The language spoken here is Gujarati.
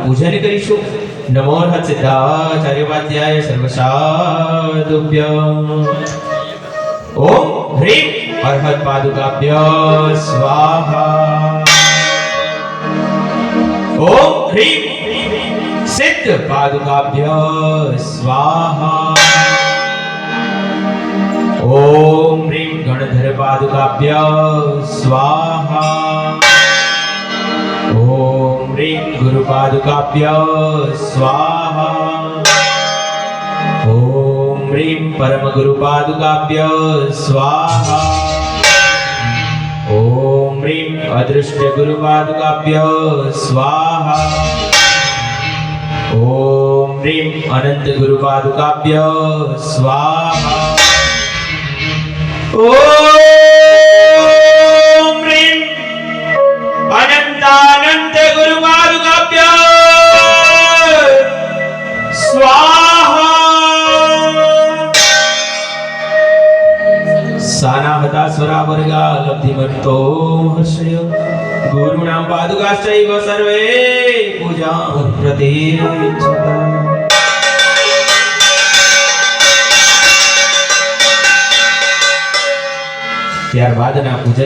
પૂજન કરીશું નમો સિદ્ધાચાર્ય વાદ્યાય સર્વસાદુભ્ય ઓમ હ્રીમ અર્હત પાદુકાભ્ય સ્વાહા ઓમ હ્રીમ સિદ્ધ પાદુકાભ્ય સ્વાહા ઓમ હ્રીમ ગણધર પાદુકાભ્ય સ્વાહા ઓમ હ્રીમ ગુરુ પાદુકાભ્ય સ્વાહા ઓમ હ્રીમ પરમ ગુરુ પાદુકાભ્ય સ્વાહા ઓમ હ્રીમ અદૃષ્ટ ગુરુ પાદુકાભ્ય સ્વાહા ઓમ હ્રીમ અનંત ગુરુ પાદુકાભ્ય સ્વાહા ઓમ સાના હતા સ્વરા વર્ગા લબ્ધિમંતો હર્ષય. ગુરુણામ પાદુકાશ્ચૈવ સર્વે પૂજા પ્રતિચ્છતા ત્યારબાદના પૂજન